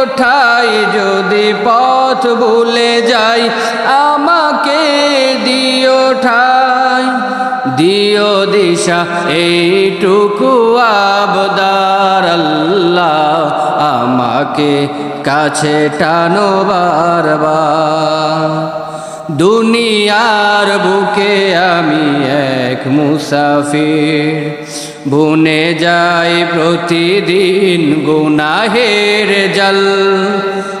দিও ঠাই যদি পথ ভুলে যাই, আমাকে দিও ঠাই, দিও দিশা, এইটুকু আবদার আল্লাহ আমাকে কাছে টানো দুনিয়ার বুকে আমি এক মুসাফির বুনে যাই প্রতিদিন গুনাহের জল।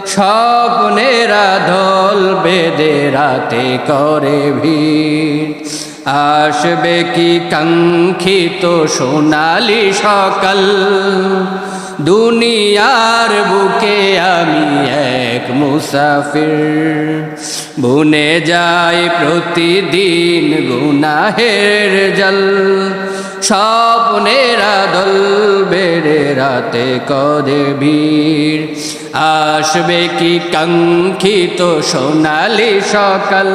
স্বপ্নেরা ধল বেদে রাতে করে ভিড়। আসবে কি কাঙ্ক্ষিত সোনালি সকাল? দুনিয়ার বুকে আমি এক মুসাফির। বুনে যাই প্রতিদিন গুনাহের জল। স্বপ্নেরা দল বেড়ে রাতে কদে ভিড় আসবে কি কাঙ্ক্ষিত সোনালি সকাল?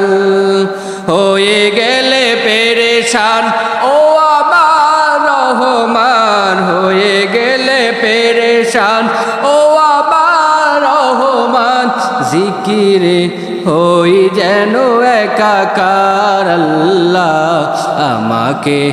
হয়ে গেলে পেরেশান, ও আমার রহমান। হয়ে গেলে পেরেশান, ও আমার রহমান। জিকিরে হই যেন একাকার আল্লাহ, আমাকে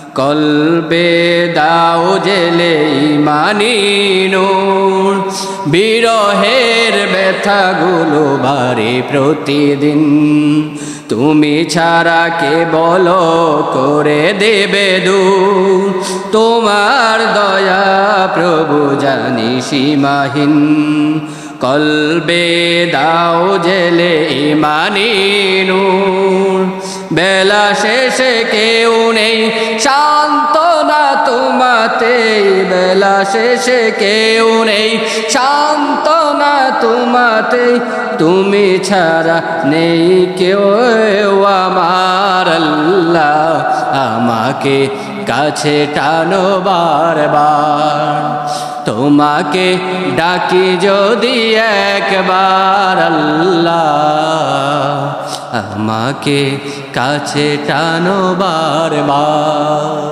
কলবে দাও জেলে মানিনুর বিরহের ব্যথাগুলো বাড়ে প্রতিদিন। তুমি ছাড়া কে বলো করে দেবে দু তোমার দয়া প্রভু জানি সীমাহীন। কলবে দাও জেলে ইমানিনুর বেলা শেষে কেউ নেই শান্তনা তোমাতে। বেলা শেষে কেউ নেই শান্তনা তোমাতে। তুমি ছাড়া নেই কেউ, আমার আল্লাহ। আমাকে কাছে টানো বারবার। তোমাকে ডাকি যদি একবার আল্লাহ। আমাকে কাছে টানো বারবার।